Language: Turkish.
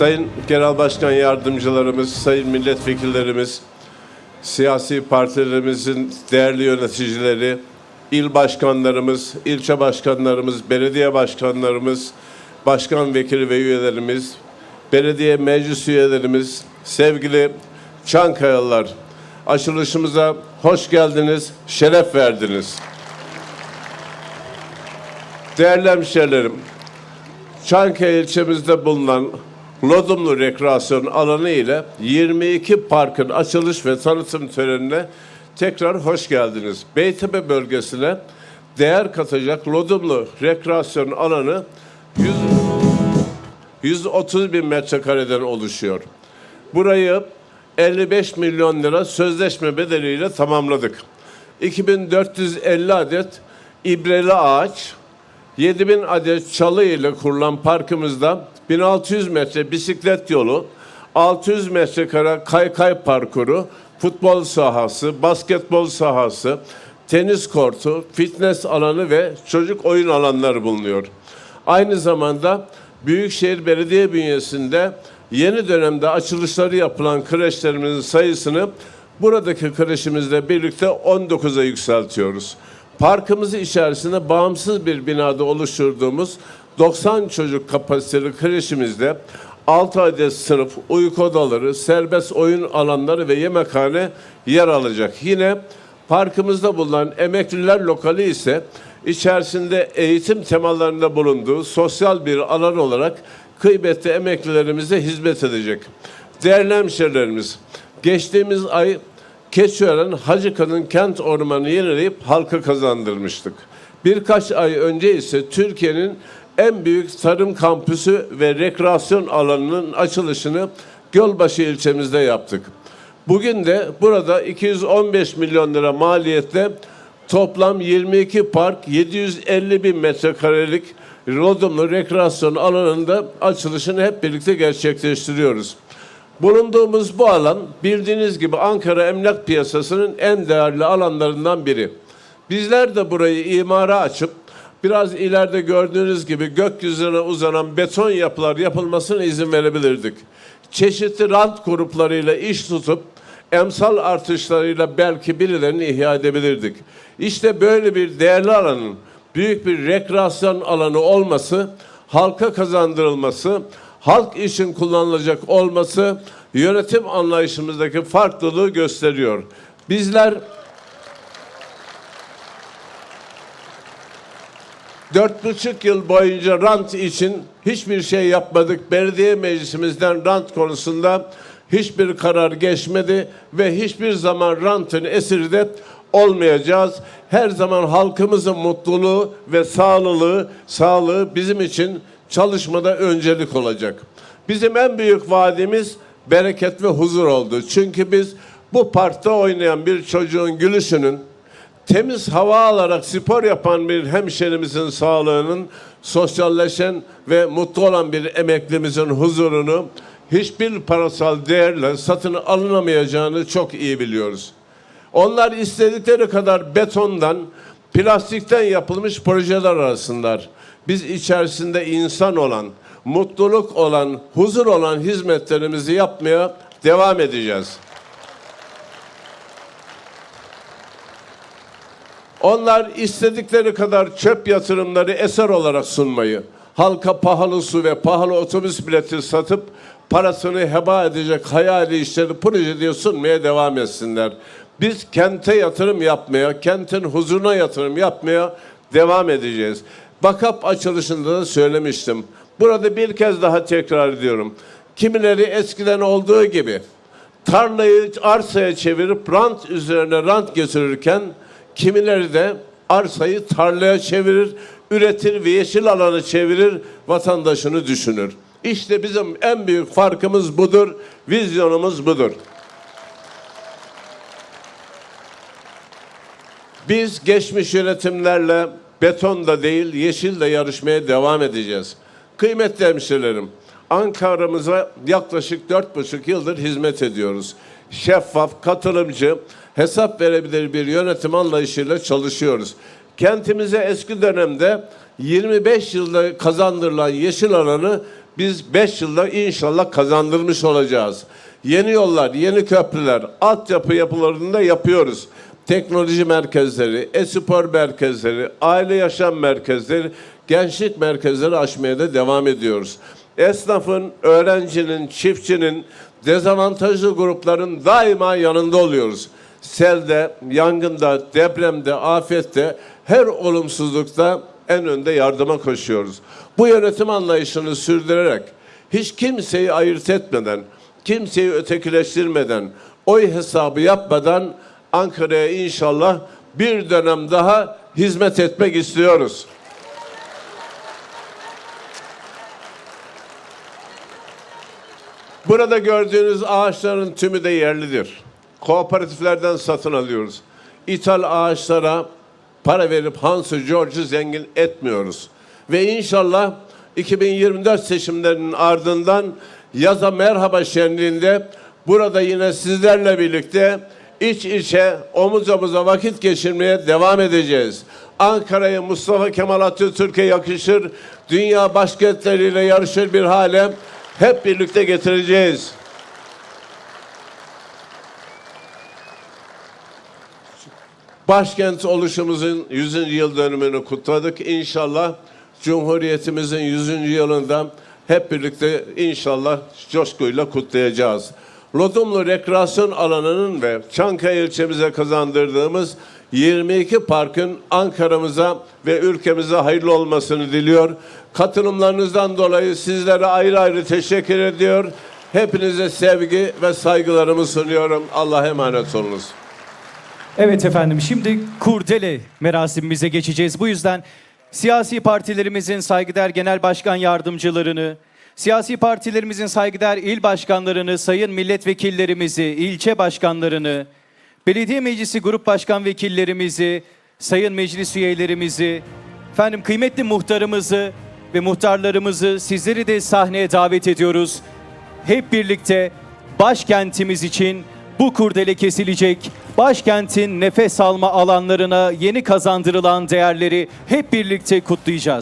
Sayın Genel Başkan Yardımcılarımız, sayın milletvekillerimiz, siyasi partilerimizin değerli yöneticileri, il başkanlarımız, ilçe başkanlarımız, belediye başkanlarımız, başkan vekili ve üyelerimiz, belediye meclis üyelerimiz, sevgili Çankayalılar, açılışımıza hoş geldiniz, şeref verdiniz. Değerli hemşehrilerim, Çankaya ilçemizde bulunan Lodumlu Rekreasyon Alanı ile 22 parkın açılış ve tanıtım törenine tekrar hoş geldiniz. Beytepe bölgesine değer katacak Lodumlu Rekreasyon Alanı 100, 130 bin metrekareden oluşuyor. Burayı 55 milyon lira sözleşme bedeliyle tamamladık. 2450 adet ibreli ağaç, 7000 adet çalı ile kurulan parkımızda 1600 metre bisiklet yolu, 600 metrekare kaykay parkuru, futbol sahası, basketbol sahası, tenis kortu, fitness alanı ve çocuk oyun alanları bulunuyor. Aynı zamanda Büyükşehir Belediye bünyesinde yeni dönemde açılışları yapılan kreşlerimizin sayısını buradaki kreşimizle birlikte 19'a yükseltiyoruz. Parkımızı içerisinde bağımsız bir binada oluşturduğumuz 90 çocuk kapasiteli kreşimizde 6 adet sınıf, uyku odaları, serbest oyun alanları ve yemekhane yer alacak. Yine parkımızda bulunan emekliler lokali ise içerisinde eğitim temalarında bulunduğu sosyal bir alan olarak kıymetli emeklilerimize hizmet edecek. Değerli hemşerilerimiz, geçtiğimiz ay Keçiören Hacıka'nın kent ormanı yenileyip halka kazandırmıştık. Birkaç ay önce ise Türkiye'nin en büyük tarım kampüsü ve rekreasyon alanının açılışını Gölbaşı ilçemizde yaptık. Bugün de burada 215 milyon lira maliyetle toplam 22 park 750 bin metrekarelik Rodumlu rekreasyon alanında açılışını hep birlikte gerçekleştiriyoruz. Bulunduğumuz bu alan bildiğiniz gibi Ankara emlak piyasasının en değerli alanlarından biri. Bizler de burayı imara açıp biraz ileride gördüğünüz gibi gökyüzüne uzanan beton yapılar yapılmasına izin verebilirdik. Çeşitli rant gruplarıyla iş tutup emsal artışlarıyla belki birilerini ihya edebilirdik. İşte böyle bir değerli alanın büyük bir rekreasyon alanı olması, halka kazandırılması, halk için kullanılacak olması yönetim anlayışımızdaki farklılığı gösteriyor. Bizler dört buçuk yıl boyunca rant için hiçbir şey yapmadık. Belediye meclisimizden rant konusunda hiçbir karar geçmedi ve hiçbir zaman rantın esiri de olmayacağız. Her zaman halkımızın mutluluğu ve sağlılığı, sağlığı bizim için çalışmada öncelik olacak. Bizim en büyük vaadimiz bereket ve huzur oldu. Çünkü biz bu parkta oynayan bir çocuğun gülüşünün, temiz hava alarak spor yapan bir hemşerimizin sağlığının, sosyalleşen ve mutlu olan bir emeklimizin huzurunu hiçbir parasal değerle satın alınamayacağını çok iyi biliyoruz. Onlar istedikleri kadar betondan, plastikten yapılmış projeler arasındalar. Biz içerisinde insan olan, mutluluk olan, huzur olan hizmetlerimizi yapmaya devam edeceğiz. Onlar istedikleri kadar çöp yatırımları eser olarak sunmayı, halka pahalı su ve pahalı otobüs bileti satıp parasını heba edecek hayali işleri proje diye sunmaya devam etsinler. Biz kente yatırım yapmaya, kentin huzuruna yatırım yapmaya devam edeceğiz. Bakap açılışında da söylemiştim. Burada bir kez daha tekrar ediyorum. Kimileri eskiden olduğu gibi tarlayı arsaya çevirip rant üzerine rant getirirken kimileri de arsayı tarlaya çevirir, üretir ve yeşil alanı çevirir, vatandaşını düşünür. İşte bizim en büyük farkımız budur, vizyonumuz budur. Biz geçmiş yönetimlerle beton da değil, yeşil de yarışmaya devam edeceğiz. Kıymetli hemşirelerim, Ankara'mıza yaklaşık dört buçuk yıldır hizmet ediyoruz. Şeffaf, katılımcı, hesap verebilir bir yönetim anlayışıyla çalışıyoruz. Kentimize eski dönemde 25 yılda kazandırılan yeşil alanı biz 5 yılda inşallah kazandırmış olacağız. Yeni yollar, yeni köprüler, altyapı yapılarında yapıyoruz. Teknoloji merkezleri, e-spor merkezleri, aile yaşam merkezleri, gençlik merkezleri açmaya da devam ediyoruz. Esnafın, öğrencinin, çiftçinin, dezavantajlı grupların daima yanında oluyoruz. Selde, yangında, depremde, afette, her olumsuzlukta en önde yardıma koşuyoruz. Bu yönetim anlayışını sürdürerek hiç kimseyi ayırt etmeden, kimseyi ötekileştirmeden, oy hesabı yapmadan Ankara'ya inşallah bir dönem daha hizmet etmek istiyoruz. Burada gördüğünüz ağaçların tümü de yerlidir. Kooperatiflerden satın alıyoruz. İthal ağaçlara para verip Hansı George'u zengin etmiyoruz. Ve inşallah 2024 seçimlerinin ardından yaza merhaba şenliğinde burada yine sizlerle birlikte iç içe omuz omuza vakit geçirmeye devam edeceğiz. Ankara'yı Mustafa Kemal Atatürk'e yakışır, dünya başkentleriyle yarışır bir hale hep birlikte getireceğiz. Başkent oluşumuzun 100. yıl dönümünü kutladık. İnşallah Cumhuriyetimizin 100. yılında hep birlikte inşallah coşkuyla kutlayacağız. Lodumlu Rekreasyon Alanı'nın ve Çankaya ilçemize kazandırdığımız 22 parkın Ankara'mıza ve ülkemize hayırlı olmasını diliyor. Katılımlarınızdan dolayı sizlere ayrı ayrı teşekkür ediyor. Hepinize sevgi ve saygılarımı sunuyorum. Allah'a emanet olunuz. Evet efendim şimdi kurdele merasimimize geçeceğiz. Bu yüzden siyasi partilerimizin saygıdeğer genel başkan yardımcılarını, siyasi partilerimizin saygıdeğer il başkanlarını, sayın milletvekillerimizi, ilçe başkanlarını, belediye meclisi grup başkan vekillerimizi, sayın meclis üyelerimizi, efendim kıymetli muhtarımızı ve muhtarlarımızı sizleri de sahneye davet ediyoruz. Hep birlikte başkentimiz için bu kurdele kesilecek. Başkentin nefes alma alanlarına yeni kazandırılan değerleri hep birlikte kutlayacağız.